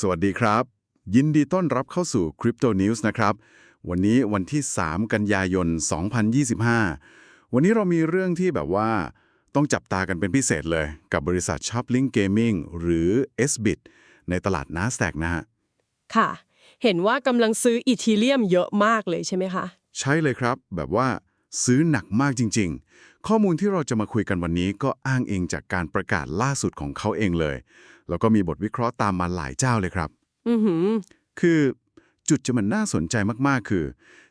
สวัสดีครับ ยินดีต้อนรับเข้าสู่ Crypto News นะครับ วันนี้วันที่ 3 กันยายน 2025 วันนี้เรามีเรื่องที่แบบว่าต้องจับตากันเป็นพิเศษเลย กับบริษัท Shoplink Gaming หรือ SBIT ในตลาด NASDAQ นะฮะ ค่ะ เห็นว่ากำลังซื้ออีทีเรียมเยอะมากเลยใช่ไหมคะ ใช่เลยครับ แบบว่าซื้อหนักมากจริง ๆ ข้อมูลที่เราจะมาคุยกันวันนี้ก็อ้างอิงจากการประกาศล่าสุดของเขาเองเลย แล้วก็มีบทวิเคราะห์ตามมาหลายเจ้าเลยครับ อือหือ คือจุดจะมันน่าสนใจมาก ๆ คือ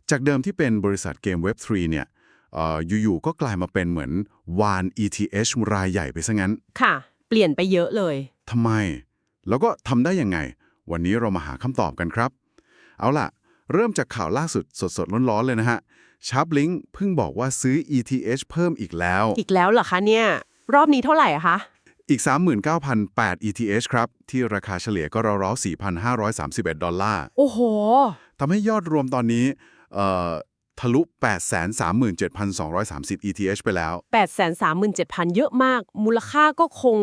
จากเดิมที่เป็นบริษัทเกม Web3 เนี่ยเอ่ออยู่ๆก็กลายมาเป็นเหมือนวาน ETH รายใหญ่ไปซะงั้นค่ะ เปลี่ยนไปเยอะเลย ทำไม แล้วก็ทำได้ยังไง วันนี้เรามาหาคำตอบกันครับ เอาล่ะ เริ่มจากข่าวล่าสุดสดๆร้อนๆเลยนะฮะชาร์ปลิงเพิ่งบอกว่าซื้อ ETH เพิ่มอีกแล้ว อีกแล้วเหรอคะเนี่ย รอบนี้เท่าไหร่อะคะ อีก 39,008 ETH ครับ ที่ราคาเฉลี่ยก็ราวๆ4,531 ดอลลาร์ โอ้โหทำให้ยอดรวมตอนนี้เอ่อทะลุ 837,230 ETH ไปแล้ว 837,000 เยอะมาก มูลค่าก็คง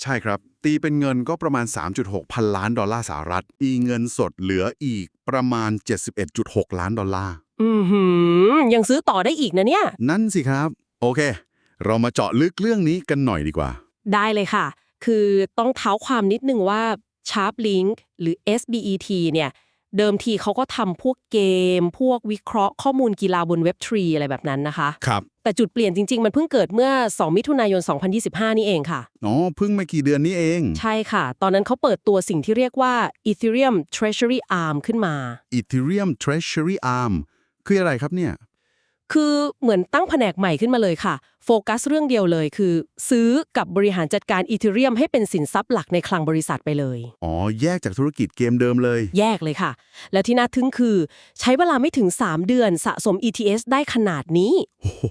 ใช่ครับ ตีเป็นเงินก็ประมาณ 3.6 พันล้านดอลลาร์สหรัฐ อีเงินสดเหลืออีกประมาณ 71.6 ล้านดอลลาร์ อือหือ ยังซื้อต่อได้อีกนะเนี่ย นั่นสิครับ โอเค เรามาเจาะลึกเรื่องนี้กันหน่อยดีกว่า ได้เลยค่ะ คือต้องเท้าความนิดนึงว่า Sharplink หรือ SBET เนี่ย เดิมทีเขาก็ทำพวกเกม พวกวิเคราะห์ข้อมูลกีฬาบนเว็บทรีอะไรแบบนั้นนะคะ ครับ แต่จุดเปลี่ยนจริง ๆ มันเพิ่งเกิดเมื่อ 2 มิถุนายน 2025 นี่เองค่ะ อ๋อ เพิ่งไม่กี่เดือนนี้เอง ใช่ค่ะ ตอนนั้นเขาเปิดตัวสิ่งที่เรียกว่า Ethereum Treasury Arm ขึ้นมา Ethereum Treasury Arm คืออะไรครับเนี่ย คือเหมือนตั้งแผนกใหม่ขึ้นมาเลยค่ะ โฟกัสเรื่องเดียวเลยคือ ซื้อกับบริหารจัดการอีเทเรียมให้เป็นสินทรัพย์หลักในคลังบริษัทไปเลย อ๋อ แยกจากธุรกิจเกมเดิมเลย แยกเลยค่ะ และที่น่าทึ่งคือ ใช้เวลาไม่ถึง 3 เดือนสะสม ETS ได้ขนาดนี้ โอ้โห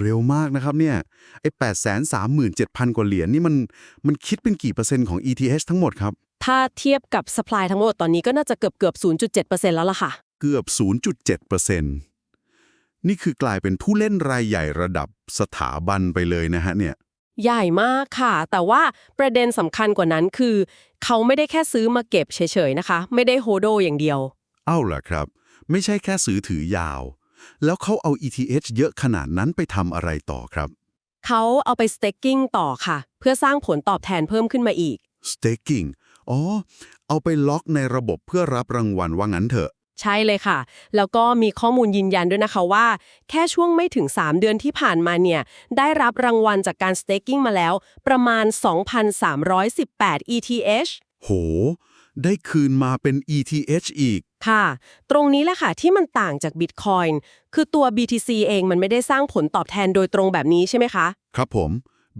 เร็วมากนะครับเนี่ย ไอ้แปดแสนสามหมื่นเจ็ดพันกว่าเหรียญนี่มันมันคิดเป็นกี่เปอร์เซ็นต์ของ ETH ทั้งหมดครับ ถ้าเทียบกับสป라이ทั้งหมดตอนนี้ก็น่าจะเกือบเกือบ0.7%แล้วล่ะค่ะ เกือบ 0.7เปอร์เซ็ นต์นี่คือกลายเป็นผู้เล่นรายใหญ่ระดับสถาบันไปเลยนะฮะเนี่ย ใหญ่มากค่ะ แต่ว่าประเด็นสำคัญกว่านั้นคือ เขาไม่ได้แค่ซื้อมาเก็บเฉยๆนะคะ ไม่ได้โฮโดอย่างเดียว เอ้าล่ะครับ ไม่ใช่แค่ซื้อถือยาว แล้วเขาเอา ETH เยอะขนาดนั้นไปทำอะไรต่อครับ เขาเอาไป staking ต่อค่ะ เพื่อสร้างผลตอบแทนเพิ่มขึ้นมาอีก staking อ๋อ เอาไปล็อกในระบบเพื่อรับรางวัลว่างั้นเถอะ ใช่เลยค่ะ แล้วก็มีข้อมูลยืนยันด้วยนะคะว่า แค่ช่วงไม่ถึง 3 เดือนที่ผ่านมาเนี่ย ได้รับรางวัลจากการ staking มาแล้ว ประมาณ 2,318 ETH โห ได้คืนมาเป็น ETH อีก ค่ะ ตรงนี้แหละค่ะที่มันต่างจาก Bitcoin คือตัว BTC เองมันไม่ได้สร้างผลตอบแทนโดยตรงแบบนี้ใช่ไหมคะ ครับผม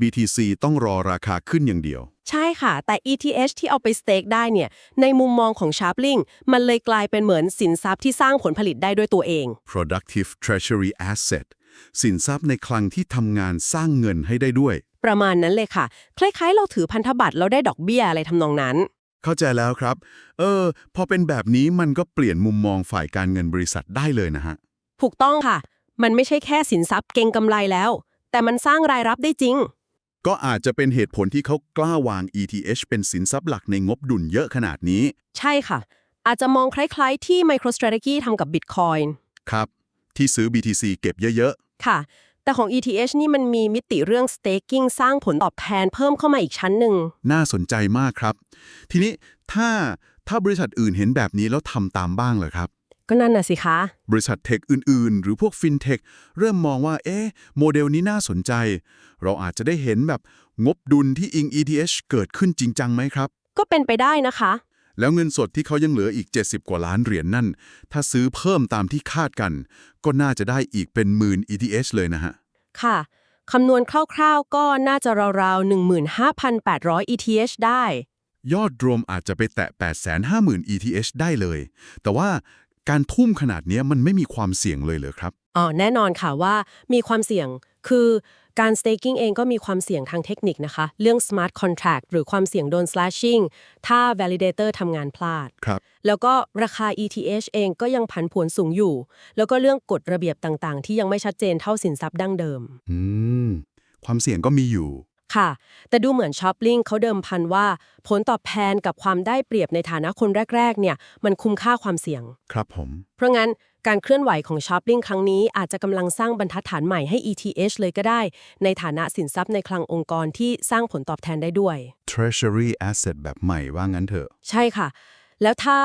BTC ต้องรอราคาขึ้นอย่างเดียว ใช่ค่ะ แต่ ETH ที่เอาไป stake ได้เนี่ย ในมุมมองของ Sharplink มันเลยกลายเป็นเหมือนสินทรัพย์ที่สร้างผลผลิตได้ด้วยตัวเอง productive treasury asset สินทรัพย์ในคลังที่ทำงานสร้างเงินให้ได้ด้วย ประมาณนั้นเลยค่ะ คล้ายๆ เราถือพันธบัตรแล้วได้ดอกเบี้ยอะไรทำนองนั้น เข้าใจแล้วครับ เออ พอเป็นแบบนี้มันก็เปลี่ยนมุมมองฝ่ายการเงินบริษัทได้เลยนะฮะ ถูกต้องค่ะ มันไม่ใช่แค่สินทรัพย์เก่งกำไรแล้ว แต่มันสร้างรายรับได้จริง ก็อาจจะเป็นเหตุผลที่เขากล้าวาง ETH เป็นสินทรัพย์หลักในงบดุลเยอะขนาดนี้ ใช่ค่ะ อาจจะมองคล้ายๆ ที่ MicroStrategy ทำกับ Bitcoin ครับ ที่ซื้อ BTC เก็บเยอะค่ะ แต่ของ ETH นี่มันมีมิติเรื่อง staking สร้างผลตอบแทนเพิ่มเข้ามาอีกชั้นหนึ่งๆน่าสนใจมากครับ ทีนี้ถ้าถ้าบริษัทอื่นเห็นแบบนี้แล้วทำตามบ้างเหรอครับ ก็นั่นน่ะสิคะ บริษัทเทคอื่น ๆ หรือพวกฟินเทคเริ่มมองว่า เอ๊ะ โมเดลนี้น่าสนใจ เราอาจจะได้เห็นแบบงบดุลที่อิง ETH เกิดขึ้นจริงจังไหมครับ ก็เป็นไปได้นะคะ แล้วเงินสดที่เขายังเหลืออีก 70 กว่าล้านเหรียญนั่น ถ้าซื้อเพิ่มตามที่คาดกัน ก็น่าจะได้อีกเป็นหมื่น ETH เลยนะฮะ ค่ะ คำนวณคร่าวๆ ก็น่าจะราวๆ15,800 ETH ได้ยอดรวมอาจจะไปแตะ 850,000 ETH ได้เลย แต่ว่า การทุ่มขนาดเนี้ยมันไม่มีความเสี่ยงเลยเหรอครับอ๋อแน่นอนค่ะว่ามีความเสี่ยงคือการ staking เองก็มีความเสี่ยงทางเทคนิคนะคะ เรื่อง smart contract หรือความเสี่ยงโดน slashing ถ้า validator ทำงานพลาด ครับแล้วก็ราคา ETH เองก็ยังผันผวนสูงอยู่ แล้วก็เรื่องกฎระเบียบต่างๆ ที่ยังไม่ชัดเจนเท่าสินทรัพย์ดั้งเดิม อืมความเสี่ยงก็มีอยู่ ค่ะ แต่ดูเหมือนช้อปลิงเขาเดิมพันว่า ผลตอบแทนกับความได้เปรียบในฐานะคนแรก ๆ เนี่ย มันคุ้มค่าความเสี่ยง ครับผม เพราะงั้นการเคลื่อนไหวของช้อปลิงครั้งนี้อาจจะกำลังสร้างบรรทัดฐานใหม่ให้ ETH เลยก็ได้ ในฐานะสินทรัพย์ในคลังองค์กรที่สร้างผลตอบแทนได้ด้วย treasury asset แบบใหม่ว่างั้นเถอะ ใช่ค่ะ แล้วถ้า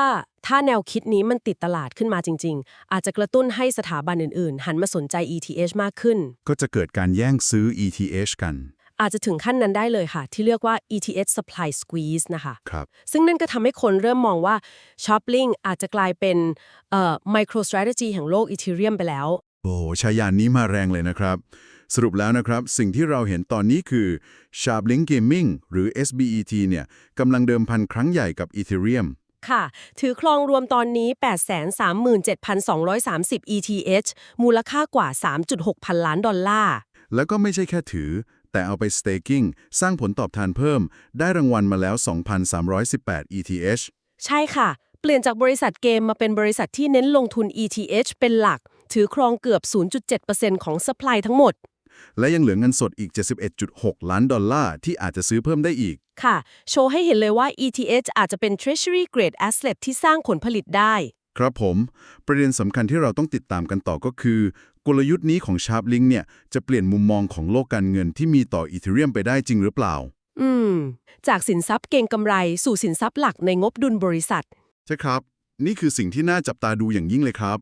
ถ้าแนวคิดนี้มันติดตลาดขึ้นมาจริง ๆ อาจจะกระตุ้นให้สถาบันอื่น ๆ หันมาสนใจ ETH มากขึ้น ก็จะเกิดการแย่งซื้อ ETH กัน อาจจะถึงขั้นนั้นได้เลยค่ะ ที่เรียกว่า ETH supply squeeze นะคะครับซึ่งนั่นก็ทำให้คนเริ่มมองว่า Shopping อาจจะกลายเป็นเอ่อ micro strategy แห่งโลก Ethereum ไปแล้ว โอ้ชายานนี้มาแรงเลยนะครับ สรุปแล้วนะครับ สิ่งที่เราเห็นตอนนี้คือ Sharplink Gaming หรือ SBET เนี่ยกำลังเดิมพันครั้งใหญ่กับ Ethereum ค่ะ ถือครองรวมตอนนี้ 837,230 ETH มูลค่ากว่า 3.6 พันล้านดอลลาร์ แล้วก็ไม่ใช่แค่ถือ แต่เอาไป staking สร้างผลตอบแทนเพิ่ม ได้รางวัลมาแล้ว 2,318 ETH ใช่ค่ะ เปลี่ยนจากบริษัทเกมมาเป็นบริษัทที่เน้นลงทุน ETH เป็นหลัก ถือครองเกือบ 0.7%ของ supply ทั้งหมด และยังเหลือเงินสดอีก 71.6 ล้านดอลลาร์ ที่อาจจะซื้อเพิ่มได้อีก ค่ะ โชว์ให้เห็นเลยว่า ETH อาจจะเป็น treasury grade asset ที่สร้างผลผลิตได้ ครับผมประเด็นสำคัญที่เราต้องติดตามกันต่อก็คือ กลยุทธ์นี้ของ Sharplink เนี่ยจะเปลี่ยนมุมมองของโลกการเงินที่มีต่อ Ethereum ไปได้จริงหรือเปล่า อืม จากสินทรัพย์เก่งกำไรสู่สินทรัพย์หลักในงบดุลบริษัท ใช่ครับ นี่คือสิ่งที่น่าจับตาดูอย่างยิ่งเลยครับ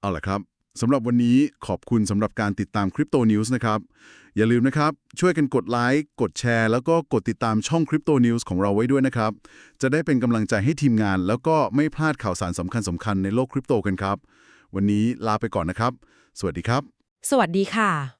เอาล่ะครับ สำหรับวันนี้ขอบคุณสำหรับการติดตามคริปโตนิวส์นะครับ อย่าลืมนะครับ ช่วยกันกดไลค์กดแชร์ แล้วก็กดติดตามช่องคริปโตนิวส์ของเราไว้ด้วยนะครับ จะได้เป็นกำลังใจให้ทีมงาน แล้วก็ไม่พลาดข่าวสารสำคัญสำคัญในโลกคริปโตกันครับ วันนี้ลาไปก่อนนะครับ สวัสดีครับ สวัสดีค่ะ